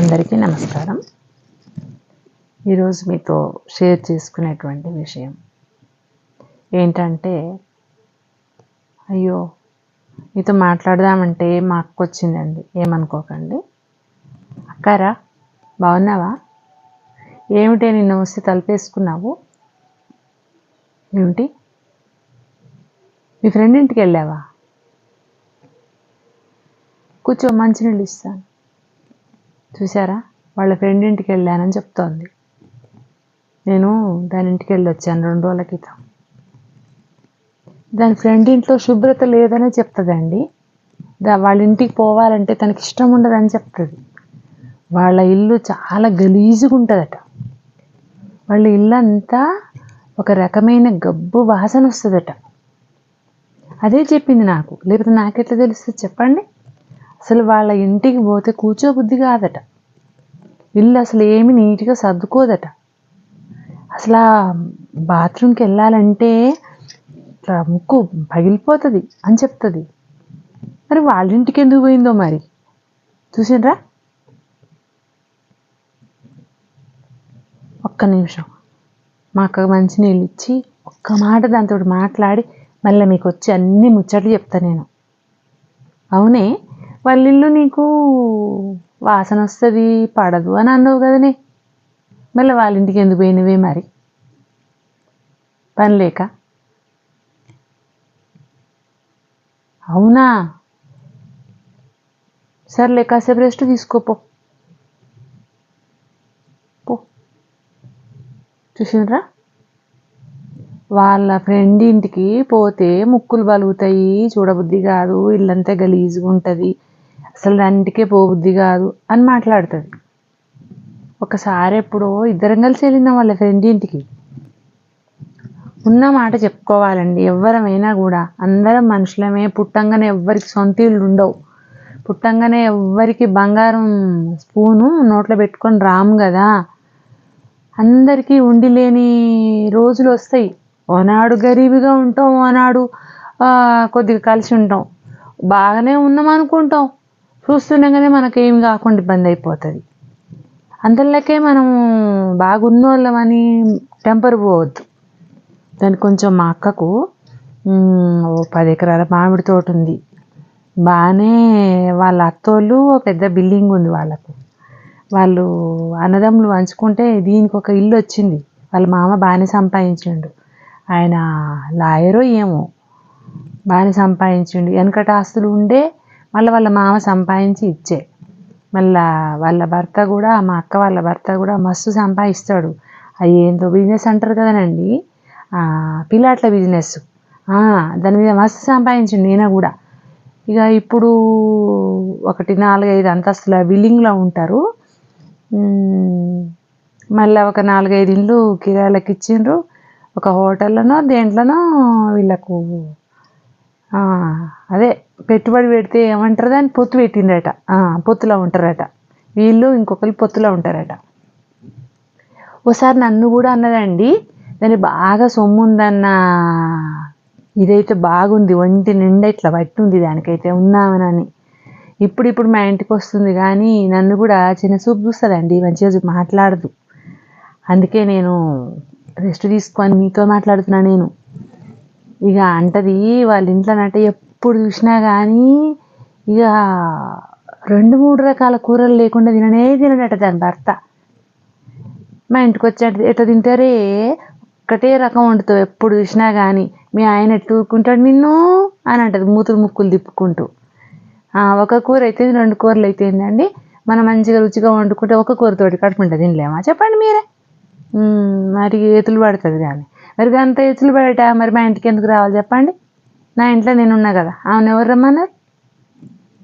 అందరికీ నమస్కారం. ఈరోజు మీతో షేర్ చేసుకునేటువంటి విషయం ఏంటంటే అయ్యో మీతో మాట్లాడదామంటే మా అక్క వచ్చిందండి ఏమనుకోకండి. అక్కారా బాగున్నావా? ఏమిటే నిన్న వస్తే తలుపేసుకున్నావు? ఏమిటి? మీ ఫ్రెండ్ ఇంటికి వెళ్ళావా? కూర్చో మంచినీళ్ళు ఇస్తాను. చూసారా వాళ్ళ ఫ్రెండ్ ఇంటికి వెళ్ళానని చెప్తోంది. నేను దాని ఇంటికి వెళ్ళి వచ్చాను రెండు రోజుల క్రితం. దాని ఫ్రెండ్ ఇంట్లో శుభ్రత లేదనే చెప్తుందండి. దా వాళ్ళ ఇంటికి పోవాలంటే తనకి ఇష్టం ఉండదని చెప్తుంది. వాళ్ళ ఇల్లు చాలా గలీజుగా ఉంటుందట వాళ్ళ ఇల్లు అంతా ఒక రకమైన గబ్బు వాసన వస్తుందట. అదే చెప్పింది నాకు. లేకపోతే నాకెట్లా తెలుస్తుంది చెప్పండి? అసలు వాళ్ళ ఇంటికి పోతే కూర్చోబుద్ధి కాదట. ఇల్లు అసలు ఏమి నీట్గా సర్దుకోదట. అసలు ఆ బాత్రూమ్కి వెళ్ళాలంటే ఇట్లా ముక్కు పగిలిపోతుంది అని చెప్తుంది. మరి వాళ్ళ ఇంటికి ఎందుకు పోయిందో మరి? చూసిండ్రా ఒక్క నిమిషం. మా అక్క మంచినీళ్ళు ఇచ్చి ఒక్క మాట దాంతో మాట్లాడి మళ్ళీ మీకు వచ్చి అన్ని ముచ్చట్లు చెప్తా నేను. అవునే? వాళ్ళిల్లు నీకు వాసన వస్తుంది పడదు అని అన్నావు కదనే. మళ్ళీ వాళ్ళ ఇంటికి ఎందుకు పోయినవే మరి? పని లేక? అవునా? సర్లే కాసేపు రెస్ట్ తీసుకోపో. పో. చూసినరా వాళ్ళ ఫ్రెండ్ ఇంటికి పోతే ముక్కులు బలుగుతాయి చూడబుద్ధి కాదు ఇల్లంతా గలీజ్గా ఉంటుంది. అసలు దాంటికే పోబుద్ధి కాదు అని మాట్లాడుతుంది ఒకసారి ఎప్పుడో ఇద్దరం కలిసి వెళ్ళిందాం వాళ్ళ ఫ్రెండ్ ఇంటికి. ఉన్న మాట చెప్పుకోవాలండి. ఎవరమైనా కూడా అందరం మనుషులమే. పుట్టంగానే ఎవ్వరికి సొంత ఇళ్ళు ఉండవు. పుట్టంగానే ఎవ్వరికి బంగారం స్పూను నోట్లో పెట్టుకొని రాము కదా. అందరికీ ఉండి లేని రోజులు వస్తాయి. ఓనాడు గరీబిగా ఉంటాం ఓనాడు కొద్దిగా కలిసి ఉంటాం. బాగానే ఉన్నాం అనుకుంటాం. చూస్తుండగానే మనకేం కాకుండా ఇబ్బంది అయిపోతుంది. అందులోకే మనం బాగున్నోళ్ళమని టెంపర్ పోవద్దు. దానికి కొంచెం మా అక్కకు ఓ పది ఎకరాల మామిడి తోట ఉంది. బాగానే వాళ్ళ అత్తోళ్ళు ఓ పెద్ద బిల్డింగ్ ఉంది వాళ్ళకు. వాళ్ళు అన్నదమ్ములు పంచుకుంటే దీనికి ఒక ఇల్లు వచ్చింది. వాళ్ళ మామ బాగానే సంపాదించిండు. ఆయన లాయరో ఏమో బాగానే సంపాదించిండు. వెనకట ఆస్తులు ఉండే మళ్ళీ వాళ్ళ మామ సంపాదించి ఇచ్చే. మళ్ళా వాళ్ళ భర్త కూడా మా అక్క వాళ్ళ భర్త కూడా మస్తు సంపాదిస్తాడు. అది ఏందో బిజినెస్ అంటారు కదనండి. పిల్లాట్ల బిజినెస్ దాని మీద మస్తు సంపాదించిండు ఈయన కూడా. ఇక ఇప్పుడు ఒకటి నాలుగైదు అంతస్తుల బిల్డింగ్లో ఉంటారు. మళ్ళీ ఒక నాలుగైదు ఇండ్లు కిరాయిలకు ఇచ్చిండ్రు. ఒక హోటల్లోనో దేంట్లోనో వీళ్ళకు అదే పెట్టుబడి పెడితే ఏమంటారు దాన్ని? పొత్తు పెట్టిండట పొత్తులా పొత్తులో ఉంటారట. వీళ్ళు ఇంకొకరు పొత్తులో ఉంటారట. ఓసారి నన్ను కూడా అన్నదండి దాన్ని బాగా సొమ్ము ఉందన్న ఇదైతే బాగుంది ఒంటి నిండా ఇట్లా పట్టింది దానికైతే ఉన్నామనని. ఇప్పుడు ఇప్పుడు మా ఇంటికి వస్తుంది కానీ నన్ను కూడా చిన్న చూపు చూస్తుందండి మంచిగా మాట్లాడదు. అందుకే నేను రెస్ట్ తీసుకొని మీతో మాట్లాడుతున్నా నేను. ఇక అంటది వాళ్ళ ఇంట్లోనంటే ఎప్పుడు చూసినా కానీ ఇక రెండు మూడు రకాల కూరలు లేకుండా తిననే తినడట దాని భర్త. మా ఇంటికి వచ్చి ఎట్ట ఎట్లా తింటారే? ఒక్కటే రకం వండుతావు ఎప్పుడు చూసినా కానీ మీ ఆయన ఎట్టుకుంటాడు నిన్ను? అని అంటది మూతులు ముక్కులు తిప్పుకుంటూ. ఒక కూర అయితే రెండు కూరలు అయితే ఏంటండి మనం మంచిగా రుచిగా వండుకుంటే ఒక కూరతోటి కడుపుంటుంది తినలేమా? చెప్పండి మీరే. మరి ఎతులు పడుతుంది కానీ మరి అంత ఎతులు పడట? మరి మా ఇంటికి ఎందుకు రావాలి చెప్పండి. నా ఇంట్లో నేను ఉన్నా కదా. ఆమెను ఎవరు రమ్మన్నారు?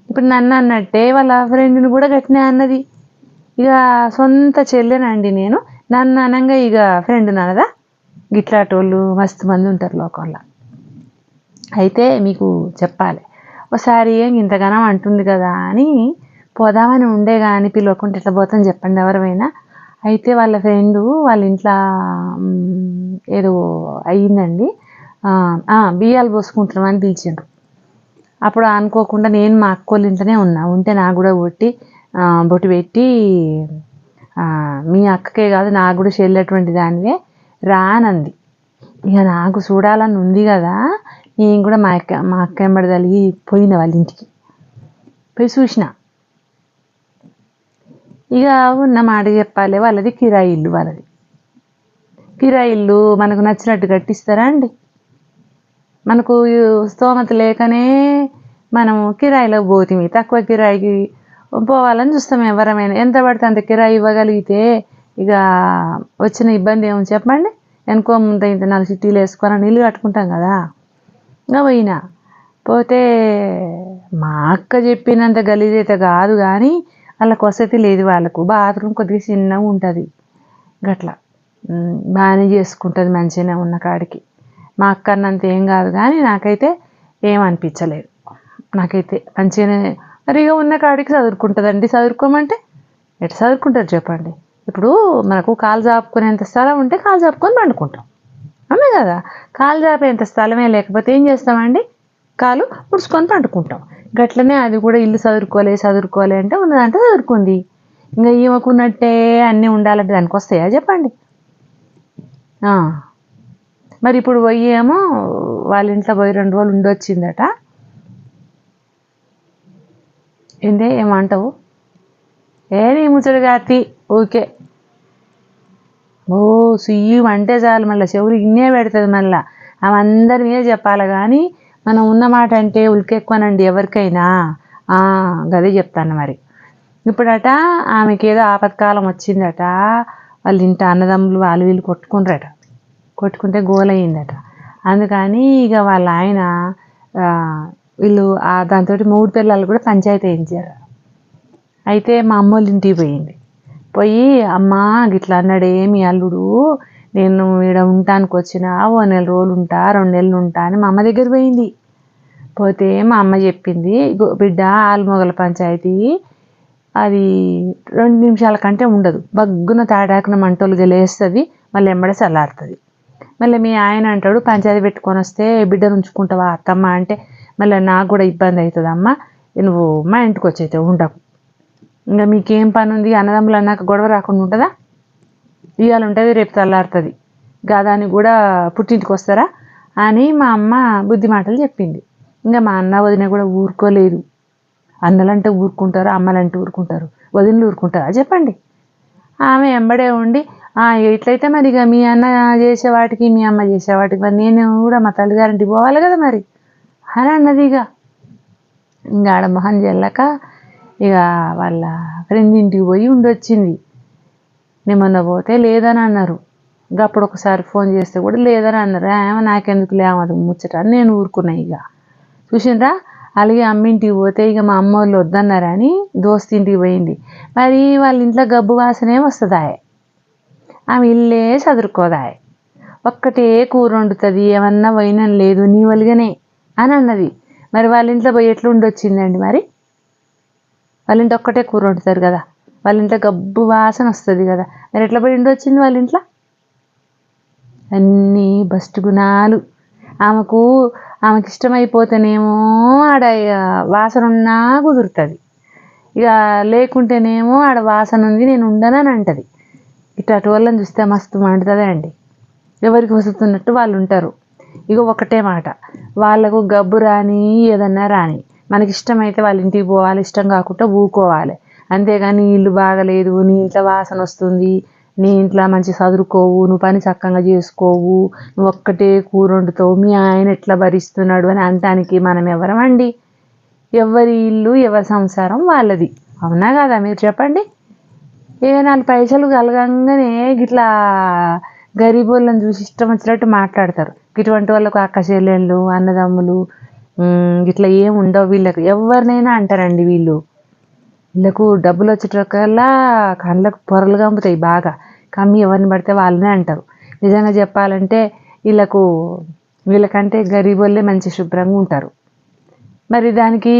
ఇప్పుడు నన్ను అన్నట్టే వాళ్ళ ఫ్రెండ్ని కూడా గట్టినే అన్నది. ఇక సొంత చెల్లెనండి నేను. నన్ను అనంగా ఇక ఫ్రెండ్ అన్నదా గిట్లాటోళ్ళు మస్తు మంది ఉంటారు లోకంలో. అయితే మీకు చెప్పాలి. ఒకసారి ఏం ఇంతగానం అంటుంది కదా అని పోదామని ఉండే కానీ పిలవకుండా ఇట్లా పోతాం చెప్పండి ఎవరైనా అయితే వాళ్ళ ఫ్రెండు వాళ్ళ ఇంట్లో ఏదో అయ్యిందండి. బియ్యాలు పోసుకుంటున్నాం అని పిలిచిండ్రు. అప్పుడు అనుకోకుండా నేను మా అక్కోళ్ళ ఇంట్లోనే ఉన్నా. ఉంటే నాకు కూడా బొట్టి బొట్టి బొట్టు పెట్టి మీ అక్కకే కాదు నాకు కూడా చెల్లేటువంటి దానివే రానంది ఇక నాకు చూడాలని ఉంది కదా నేను కూడా మా అక్క మా అక్క వెంబడి తలిగి పోయిన వాళ్ళ ఇంటికి. పోయి చూసిన. ఇక ఉన్న మాట చెప్పాలి వాళ్ళది కిరాయి ఇల్లు వాళ్ళది. కిరాయి ఇల్లు మనకు నచ్చినట్టు కట్టిస్తారా అండి? మనకు స్తోమత లేకనే మనం కిరాయిలో పోతుంది తక్కువ కిరాయికి పోవాలని చూస్తాం ఎవరమైనా. ఎంత పడితే అంత కిరాయి ఇవ్వగలిగితే ఇక వచ్చిన ఇబ్బంది ఏమో చెప్పండి? వెనుకో ముందు ఇంత నాలుగు సిటీలు వేసుకొని ఇల్లు కట్టుకుంటాం కదా. ఇంకా పోయినా. పోతే మా అక్క చెప్పినంత గలీజ్ అయితే కాదు కానీ వాళ్ళకి వసతి లేదు వాళ్ళకు. బాత్రూమ్ కొద్దిగా చిన్నగా ఉంటుంది. గట్లా. బాగానే చేసుకుంటుంది మంచిగానే ఉన్న కాడికి. మా అక్క అన్నంత ఏం కాదు కానీ నాకైతే ఏం అనిపించలేదు. నాకైతే మంచిగానే మరి ఇక ఉన్న కాడికి చదువుకుంటుందండి చదువుకోమంటే ఎట్లా చదువుకుంటారు చెప్పండి. ఇప్పుడు మనకు కాలు జాపుకునేంత స్థలం ఉంటే కాలు జాపుకొని పండుకుంటాం. అవునా కదా. కాలు జాపేంత స్థలమే లేకపోతే ఏం చేస్తామండి? కాలు ముడుచుకొని పండుకుంటాం గట్లనే అది కూడా ఇల్లు చదువుకోలే చదువుకోలే అంటే ఉన్నదంటే చదువుకుంది ఇంకా ఈమెకున్నట్టే అన్నీ ఉండాలంటే దానికి వస్తాయా చెప్పండి. ఆ. మరి ఇప్పుడు పోయి ఏమో వాళ్ళ ఇంట్లో పోయి రెండు రోజులు ఉండొచ్చిందట. ఏందే ఏమంటావు? ఏ నీ ముచ్చడు కాతి ఓకే ఓ సుయ్యం అంటే చాలు మళ్ళీ చెవులు ఇన్నే పెడుతుంది మళ్ళీ. ఆమె అందరి మీద చెప్పాలి కానీ మనం ఉన్న మాట అంటే ఉలికెక్కువనండి ఎవరికైనా. గదే చెప్తాను మరి. ఇప్పుడట ఆమెకి ఏదో ఆపత్కాలం వచ్చిందట. వాళ్ళ ఇంటి అన్నదమ్ములు వాళ్ళు వీళ్ళు కొట్టుకుంటారట కొట్టుకుంటే గోలయ్యిందట. అందుకని ఇక వాళ్ళ ఆయన వీళ్ళు దాంతో మూడు పిల్లలు కూడా పంచాయతీ వేయించారు. అయితే మా అమ్మోళ్ళ ఇంటికి పోయింది. పోయి అమ్మా గిట్లా అన్నాడే మీ అల్లుడు నేను ఈడ ఉంటానికి వచ్చిన ఓ నెల రోజులు ఉంటా రెండు నెలలు ఉంటా అని మా అమ్మ దగ్గర పోయింది. పోతే మా అమ్మ చెప్పింది బిడ్డ ఆల్మొగల పంచాయతీ అది రెండు నిమిషాల కంటే ఉండదు. బగ్గున తాడాకున మంటోలు గెలేస్తుంది మళ్ళీ ఎంబడ చల్లారుతుంది. మళ్ళీ మీ ఆయన అంటాడు పంచాయతీ పెట్టుకొని వస్తే బిడ్డను ఉంచుకుంటావా అత్తమ్మ? అంటే మళ్ళీ నాకు కూడా ఇబ్బంది అవుతుంది అమ్మ నువ్వు మా ఇంటికి వచ్చైతే ఉండకు. ఇంకా మీకేం పని ఉంది అన్నదమ్ములు అన్నాక గొడవ రాకుండా ఉంటుందా? ఇవాళ ఉంటుంది రేపు తెల్లారుతుంది. గాదాని కూడా పుట్టింటికి వస్తారా అని మా అమ్మ బుద్ధి మాటలు చెప్పింది. ఇంకా మా అన్న వదిన కూడా ఊరుకోలేదు. అన్నలంటే ఊరుకుంటారు అమ్మలంటే ఊరుకుంటారు వదినలు ఊరుకుంటారా చెప్పండి. ఆమె ఎంబడే ఉండి ఎట్లయితే మరి ఇక మీ అన్న చేసే వాటికి మీ అమ్మ చేసే వాటికి మరి నేను కూడా మా తల్లిగారింటికి పోవాలి కదా మరి. అని అన్నది ఇక. ఇంకా ఆడ మొహం చెల్లక ఇక వాళ్ళ ఫ్రెండ్ ఇంటికి పోయి ఉండొచ్చింది. నేను మొన్న పోతే లేదని అన్నారు. అప్పుడు ఒకసారి ఫోన్ చేస్తే కూడా లేదని అన్నారు. ఏమో నాకెందుకు లేమది ముచ్చట అని నేను ఊరుకున్నా ఇక. చూసిండ్రా? అలాగే అమ్మింటికి పోతే ఇక మా అమ్మ వాళ్ళు వద్దన్నారని దోస్తి ఇంటికి పోయింది. మరి వాళ్ళ ఇంట్లో గబ్బు వాసనే వస్తుందాయే ఆమె ఇల్లే చదువుకోదాయే ఒక్కటే కూర వండుతుంది ఏమన్నా వైనం లేదు నీ వలిగనే అని అన్నది. మరి వాళ్ళ ఇంట్లో పోయి ఎట్లా ఉండొచ్చిందండి మరి? వాళ్ళ ఇంట్లో ఒక్కటే కూర వండుతారు కదా. వాళ్ళ ఇంట్లో గబ్బు వాసన వస్తుంది కదా. మరి ఎట్లా పోయి వచ్చింది వాళ్ళ ఇంట్లో అన్నీ బస్ట్ గుణాలు. ఆమెకు ఆమెకి ఇష్టమైపోతేనేమో ఆడ ఇక వాసన ఉన్నా కుదురుతుంది. ఇక లేకుంటేనేమో ఆడ వాసన ఉంది నేను ఉండనని అంటది. ఇట్లా వాళ్ళని చూస్తే మస్తు మండుతుందే అండి. ఎవరికి వస్తున్నట్టు వాళ్ళు ఉంటారు. ఇక ఒకటే మాట. వాళ్ళకు గబ్బు రాని ఏదన్నా రాని. మనకి ఇష్టమైతే వాళ్ళ ఇంటికి పోవాలి ఇష్టం కాకుండా ఊకోవాలి అంతేగాని ఇల్లు బాగలేదు నీ ఇంట్లో వాసన వస్తుంది నీ ఇంట్లో మంచి చదువుకోవు నువ్వు పని చక్కగా చేసుకోవు నువ్వు ఒక్కటే కూర వండుతావు మీ ఆయన ఎట్లా భరిస్తున్నాడు అని అనటానికి మనం ఎవరమండి ఎవరి ఇల్లు ఎవరి సంసారం వాళ్ళది. అవునా కదా? మీరు చెప్పండి. ఏ నాలుగు పైసలు కలగంగానే గిట్లా గరీబోళ్ళని చూసి ఇష్టం వచ్చినట్టు మాట్లాడతారు. ఇటువంటి వాళ్ళకు అక్క చెల్లెళ్ళు అన్నదమ్ములు ఇట్లా గిట్లా ఏం ఉండవు వీళ్ళకి. ఎవరినైనా అంటారండి వీళ్ళు. వీళ్ళకు డబ్బులు వచ్చేటప్పుడల్లా కళ్ళకు పొరలు కమ్ముతాయి బాగా. కమ్మి ఎవరిని పడితే వాళ్ళనే అంటారు. నిజంగా చెప్పాలంటే వీళ్ళకు వీళ్ళకంటే గరీబోళ్ళే మంచి శుభ్రంగా ఉంటారు. మరి దానికి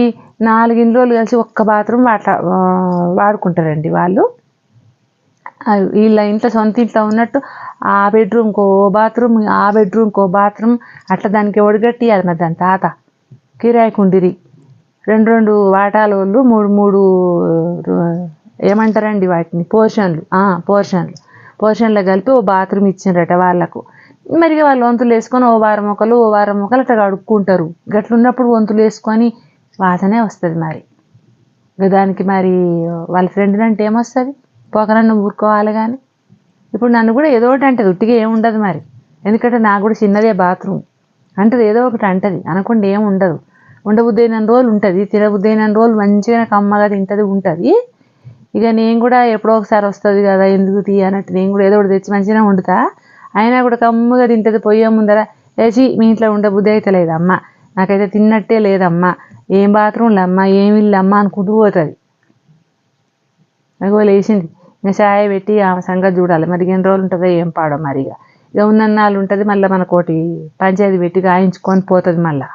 నాలుగిన్ రోజులు కలిసి ఒక్క బాత్రూమ్ వాట వాడుకుంటారండి వాళ్ళు. వీళ్ళ ఇంట్లో సొంత ఇంట్లో ఉన్నట్టు ఆ బెడ్రూమ్కో బాత్రూమ్ ఆ బెడ్రూమ్కో బాత్రూమ్ అట్లా దానికి ఒడిగట్టి అది మరి దాని తాత. కిరాయి కుండిరి రెండు రెండు వాటాల వాళ్ళు మూడు మూడు ఏమంటారండి వాటిని? పోర్షన్లు. పోర్షన్లు పోర్షన్లు. పోర్షన్లో కలిపి ఓ బాత్రూమ్ ఇచ్చిండ్రట వాళ్ళకు. మరి ఇక వాళ్ళు వంతులు వేసుకొని ఓ వారం ఒకరు ఓ వారం ఒకరు అట్లా కడుక్కుంటారు. గట్లున్నప్పుడు వంతులు వేసుకొని వాసనే వస్తుంది మరి. దానికి మరి వాళ్ళ ఫ్రెండ్ అంటే ఏమొస్తుంది? పోకనన్ను ఊరుకోవాలి కానీ ఇప్పుడు నన్ను కూడా ఏదో ఒకటి అంటది ఉట్టిగా ఏమి ఉండదు మరి. ఎందుకంటే నాకు కూడా చిన్నదే బాత్రూమ్. అంటది ఏదో ఒకటి అంటది అనకుండా ఏం ఉండబుద్దైన రోజులు ఉంటుంది. తినబుద్దైన రోజులు మంచిగా కమ్మగా తింటది ఉంటుంది. ఇక నేను కూడా ఎప్పుడో ఒకసారి వస్తుంది కదా ఎందుకు తీ అన్నట్టు నేను కూడా ఏదో ఒకటి తెచ్చి మంచిగా వండుతా. అయినా కూడా కమ్ముగా తింటది పొయ్యే ముందర. లేచి మీ ఇంట్లో ఉండబుద్ధి అయితే లేదమ్మ. నాకైతే తిన్నట్టే లేదమ్మా. ఏం బాత్రూమ్లు అమ్మ ఏం ఇల్లు అనుకుంటూ పోతుంది. నాకు లేచింది. ఇంకా ఛాయ్ పెట్టి ఆమె సంగతి చూడాలి. మరి ఎన్ని రోజులు ఉంటుందో ఏం పాడో మరి ఇక. ఇక ఉన్నన్నాళ్ళు ఉంటుంది మళ్ళీ మనకోటి పంచాయతీ పెట్టి గాయించుకొని పోతుంది మళ్ళీ.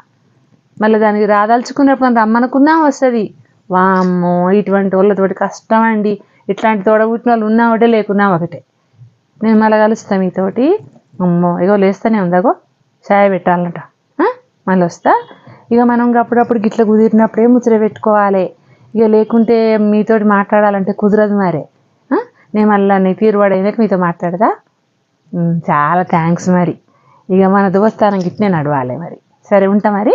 మళ్ళీ దానికి రాదలుచుకున్నప్పుడు మనం రమ్మనుకున్నా వస్తుంది. వామ్మో ఇటువంటి వాళ్ళతోటి కష్టం అండి. ఇట్లాంటి తోడబుట్టిన వాళ్ళు ఉన్నా ఒకటే లేకున్నా ఒకటే. నేను మళ్ళీ కలుస్తా మీతోటి. అమ్మో ఇగో లేస్తూనే ఉందాగో చాయ్ పెట్టాలంట. మళ్ళీ వస్తా. ఇక మనం అప్పుడప్పుడు గిట్ల కుదిరినప్పుడే ముచ్చట పెట్టుకోవాలి. ఇక లేకుంటే మీతోటి మాట్లాడాలంటే కుదరదు మరే. నేను మళ్ళీ నీ తీరువాడైనాక మీతో మాట్లాడదా? చాలా థ్యాంక్స్ మరి. ఇక మన దోస్తానం గిట్నే నడవాలి మరి. సరే ఉంటా మరి.